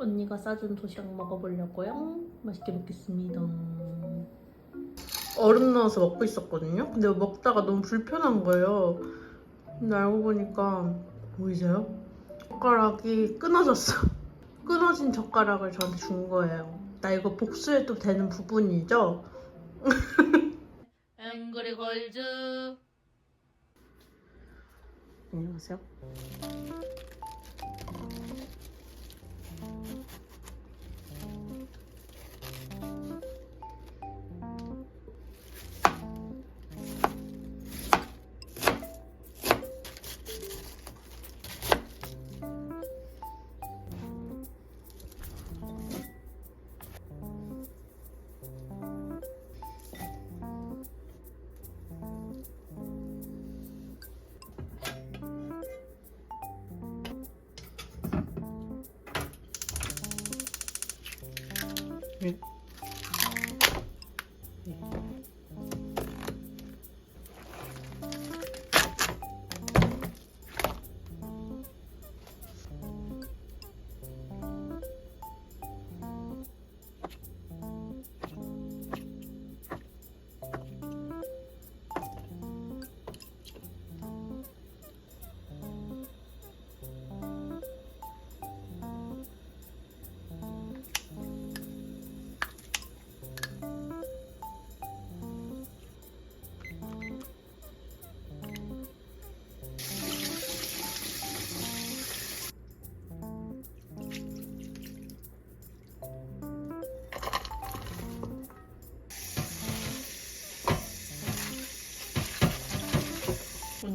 언니가 싸준 도시락 먹어보려고요. 맛있게 먹겠습니다. 얼음 넣어서 먹고 있었거든요. 근데 먹다가 너무 불편한 거예요. 근데 알고 보니까 보이세요? 젓가락이 끊어졌어. 끊어진 젓가락을 저한테 준 거예요. 나 이거 복수해도 되는 부분이죠? 앵그리 걸즈 안녕하세요.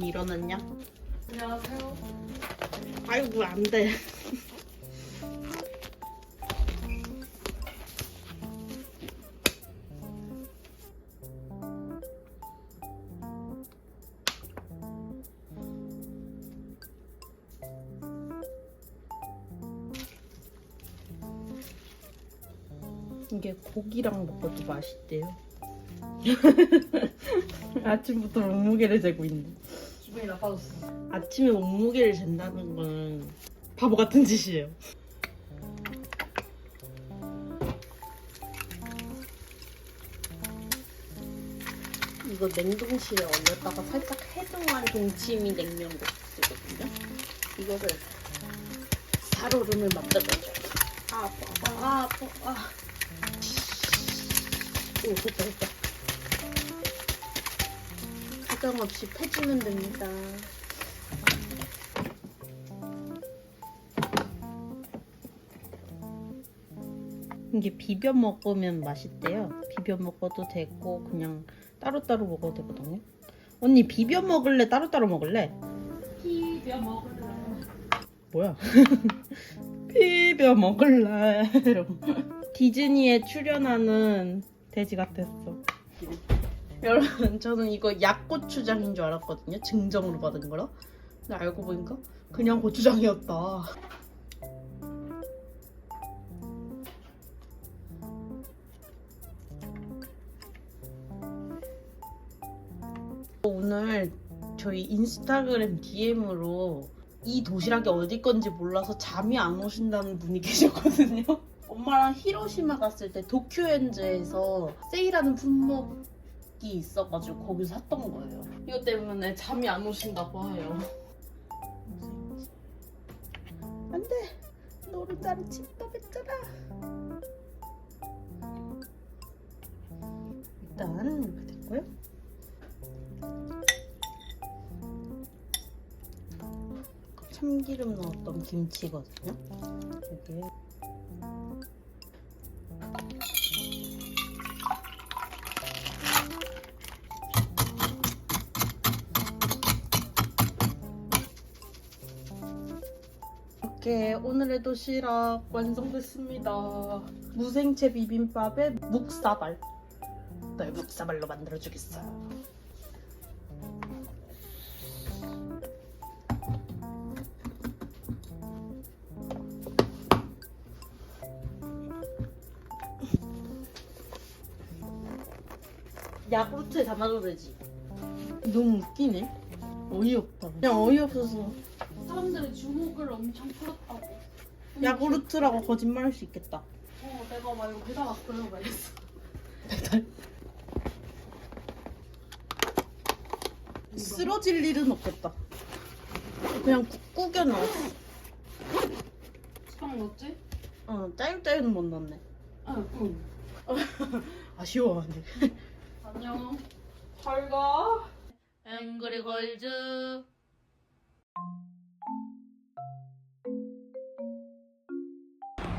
언니 일어났냐? 안녕하세요. 아이고 안 돼. 이게 고기랑 먹어도 맛있대요. 아침부터 몸무게를 재고 있네. 기분이 나빠졌어. 아침에 몸무게를 잰다는 건 바보 같은 짓이에요. 이거 냉동실에 얼렸다가 살짝 해동한 동치미 냉면국수거든요. 이거를 살얼음을 만들어줘요. 아, 아파, 아, 아파, 아. 오, 됐다, 됐다. 가정 없이 패주면 됩니다. 이게 비벼 먹으면 맛있대요. 비벼 먹어도 되고 그냥 따로따로 먹어도 되거든요. 언니 비벼 먹을래? 따로따로 먹을래? 비벼 먹을래. 뭐야? 비벼 먹을래? 디즈니에 출연하는 돼지 같았어. 여러분 저는 이거 약고추장인 줄 알았거든요. 증정으로 받은 거라. 근데 알고 보니까 그냥 고추장이었다. 오늘 저희 인스타그램 DM으로 이 도시락이 어디 건지 몰라서 잠이 안 오신다는 분이 계셨거든요. 엄마랑 히로시마 갔을 때 도쿄엔즈에서 세일하는 품목 이 있어가지고 거기서 샀던 거예요. 이것 때문에 잠이 안 오신다고 해요. 안 돼! 너를 나를 침범했잖아! 일단 이렇게 됐고요. 참기름 넣었던 김치거든요. 여기 이렇게 오늘의 도시락 완성됐습니다. 무생채 비빔밥에 묵사발. 널 묵사발로 만들어주겠어. 야구르트에 담아도 되지. 너무 웃기네. 어이없다. 그냥 어이없어서. 사람들이 주목을 엄청 풀었다고. 야구르트라고 거짓말할 수 있겠다. 어, 내가 막 이거 배달 왔어요. 막 이랬어. 배달. 쓰러질 일은 없겠다. 그냥 구- 구겨 넣었어. 수박 넣었지? 어, 짜일짜일은 못 넣었네. 아, 응. 아쉬워하네. 안녕. 잘 가. 앵그리 걸즈.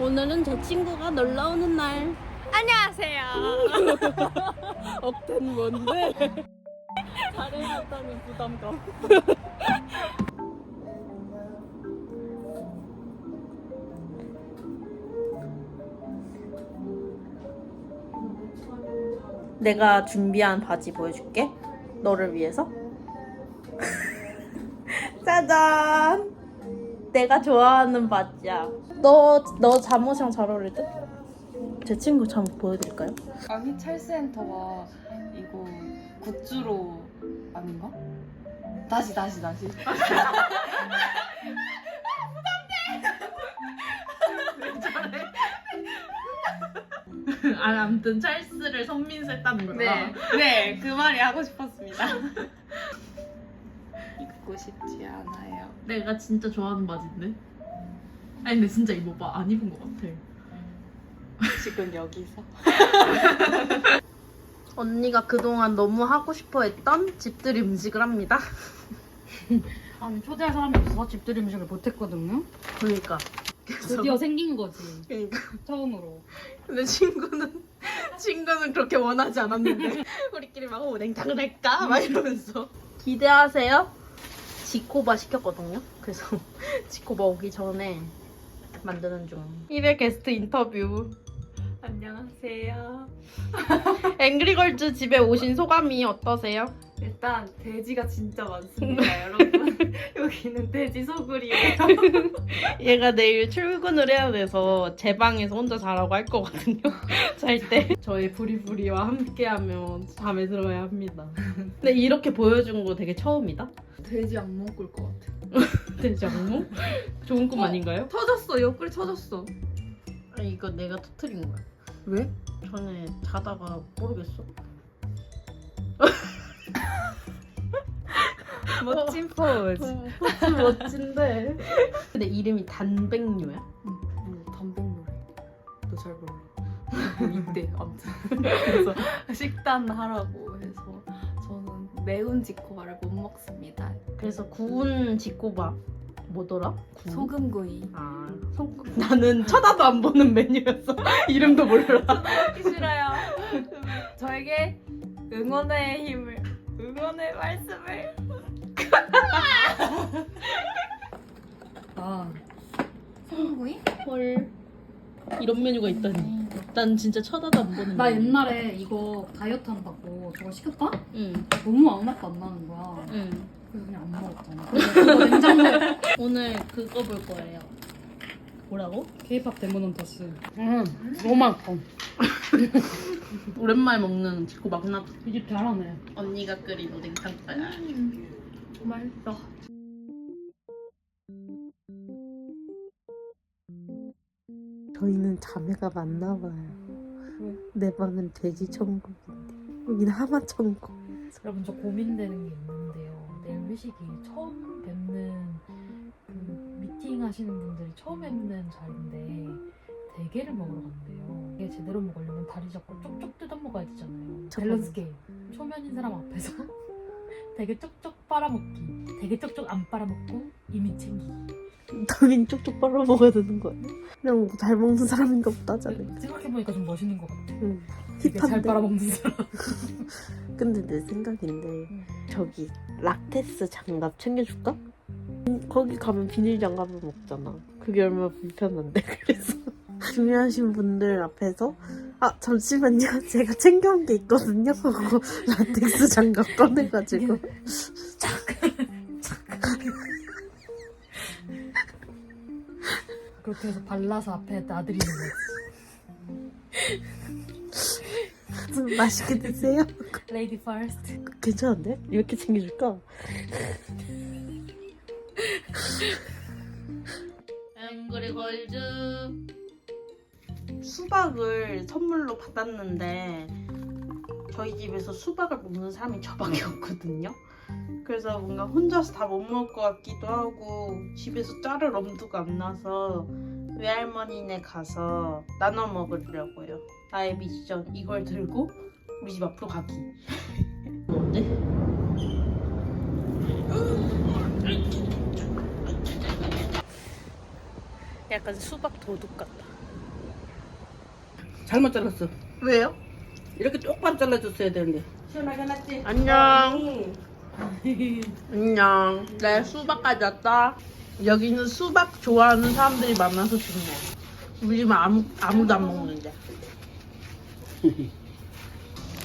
오늘은 제 친구가 놀러 오는 날. 안녕하세요. 억텐 뭔데? 잘해줬다는 부담감. 내가 준비한 바지 보여줄게. 너를 위해서. 짜잔! 내가 좋아하는 바지야. 너, 너 잠옷이랑 잘 어울릴 듯? 제 친구 잠옷 보여드릴까요? 아니 찰스엔터가 이거 굿즈로 아닌가? 다시 다시 다시. 아, 아무튼 찰스를 선민수 했다는 거야. 네, 그 말이 하고 싶었습니다. 입고 싶지 않아요. 내가 진짜 좋아하는 바지인데. 아니 근데 진짜 입어봐 안 입은 것 같아. 지금 여기서. 언니가 그동안 너무 하고 싶어 했던 집들이 음식을 합니다. 아니, 초대할 사람이 없어서 집들이 음식을 못했거든요. 그러니까. 드디어 생긴 거지. 그러니까. 처음으로. 근데 친구는 친구는 그렇게 원하지 않았는데 우리끼리 막 오, 냉장을 할까 막 이러면서 기대하세요. 지코바 시켰거든요. 그래서 지코바 오기 전에 만드는 중. 1회 게스트 인터뷰. 안녕하세요. 앵그리걸즈 집에 오신 소감이 어떠세요? 일단 돼지가 진짜 많습니다, 여러분. 여기는 돼지 소굴이에요. 얘가 내일 출근을 해야 돼서 제 방에서 혼자 자라고 할 거거든요. 잘 때. 저희 부리부리와 함께하면 잠에 들어야 합니다. 근데 이렇게 보여준 거 되게 처음이다. 돼지 안 먹을 것 같아. 되지 않고? 좋은 꿈 아닌가요? 터졌어, 옆구리 터졌어. 아 이거 내가 터트린 거야. 왜? 전에 자다가 모르겠어. 멋진 포즈. 어, 멋진데. 근데 이름이 단백뇨야? 뭐 담배 노래. 너잘 몰라. 뭐 이때 아무튼 그래서 식단 하라고 해서 저는 매운 지코바를 못 먹습니다. 그래서 구운 지코바 뭐더라? 구운? 소금구이. 아 소금. 나는 쳐다도 안 보는 메뉴였어. 이름도 몰라. 먹기 싫어요. 저에게 응원의 힘을, 응원의 말씀을. 아. 소금구이? 헐. 이런 메뉴가 있다니. 난 진짜 쳐다도 안 보는. 나 메뉴. 옛날에 이거 다이어트 한다고 저거 시켰다? 응. 너무 아무 맛도 안 나는 거야. 응. 그래서 그냥 안 먹었잖아. 그거 냉장고에 오늘 그거 볼 거예요. 뭐라고? 케이팝 데몬 헌터스. 응. 너무 맛있어. 오랜만에 먹는 지코 막나 이 집 잘하네. 언니가 끓인 오뎅탕파야. 맛있어. 저희는 자매가 맞나 봐요. 내 방은 돼지 천국인데 여기는 하마 천국. 여러분 저 고민되는 게 있는데요. 내일 회식이 처음 뵙는 그 미팅 하시는 분들이 처음 뵙는 자리인데 대게를 먹으러 간대요. 이게 제대로 먹으려면 다리 잡고 쪽쪽 뜯어 먹어야 되잖아요. 밸런스 게임. 초면인 사람 앞에서 되게 쪽쪽 빨아먹기. 되게 쪽쪽 안 빨아먹고 이미 챙기기. 당연히 쪽쪽 빨아 먹어야 되는 거야. 그냥 잘 먹는 사람인가 보다 자네. 생각해보니까 좀 멋있는 것 같아. 응. 되게 잘 힙한데. 빨아먹는 사람. 근데 내 생각인데 저기 락테스 장갑 챙겨줄까? 거기 가면 비닐 장갑을 먹잖아. 그게 얼마나 불편한데 그래서 중요하신 분들 앞에서 아 잠시만요 제가 챙겨온 게 있거든요 하고 라텍스 장갑 꺼내가지고 그렇게 해서 발라서 앞에 놔드리는 거지. 좀 맛있게 드세요. 레이디 퍼스트. 괜찮은데? 이렇게 챙겨줄까? 앵 앵그리 걸즈 수박을 선물로 받았는데 저희 집에서 수박을 먹는 사람이 저밖에 없거든요. 그래서 뭔가 혼자서 다 못 먹을 것 같기도 하고 집에서 자를 엄두가 안 나서 외할머니네 가서 나눠 먹으려고요. 나의 미션 이걸 들고 우리 집 앞으로 가기. 뭔데? 약간 수박 도둑 같다. 잘못 잘랐어. 왜요? 이렇게 똑바로 잘라줬어야 되는데. 안녕. 안녕. 네, 수박 가져왔다. 여기는 수박 좋아하는 사람들이 많아서 좋네. 우리 집은 아무, 아무도 안 먹는데.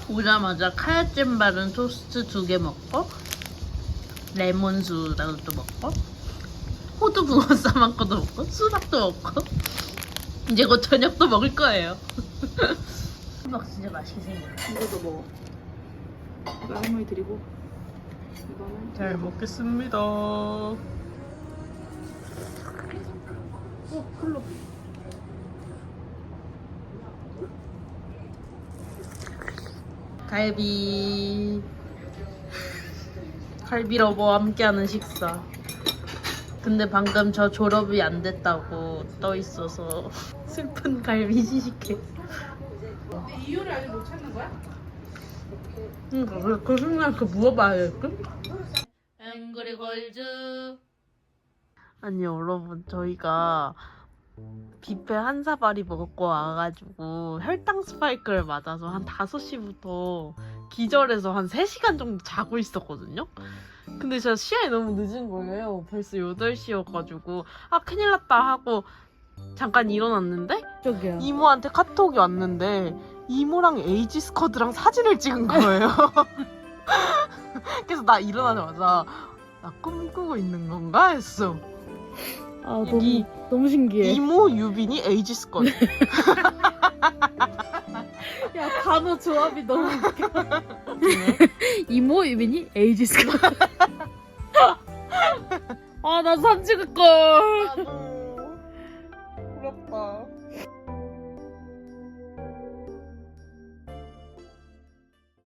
오자마자 카야잼 바른 토스트 두 개 먹고, 레몬수라도 먹고, 호두 붕어 싸만 거도 먹고, 수박도 먹고, 이제 곧 저녁도 먹을 거예요. 수박 진짜 맛있게 생겼어. 이것도 먹어. 이거 할머니 드리고 이거는 잘 먹겠습니다. 어, 클로. 갈비. 갈비 러버와 함께하는 식사. 근데 방금 저 졸업이 안 됐다고 떠 있어서 슬픈 갈비 시식회. 이유를 아직 못 찾는 거야? 응, 그, 그 순간 그 물어봐야겠군. 앵그리 걸즈 아니 여러분 저희가 뷔페 한 사발이 먹고 와가지고 혈당 스파이크를 맞아서 한 5시부터 기절해서 한 3시간 정도 자고 있었거든요 근데 제가 시간이 너무 늦은 거예요 벌써 8시여가지고 아 큰일 났다 하고 잠깐 일어났는데 저기요. 이모한테 카톡이 왔는데 이모랑 에이지 스쿼드랑 사진을 찍은 거예요. 그래서 나 일어나자마자 나 꿈꾸고 있는 건가 했어. 아 너무 너무 신기해. 이모 유빈이 에이지 스쿼드. 야 단어 조합이 너무 웃겨. 이모 유빈이 에이지스가. 아나 사진 찍을 걸. 부럽다.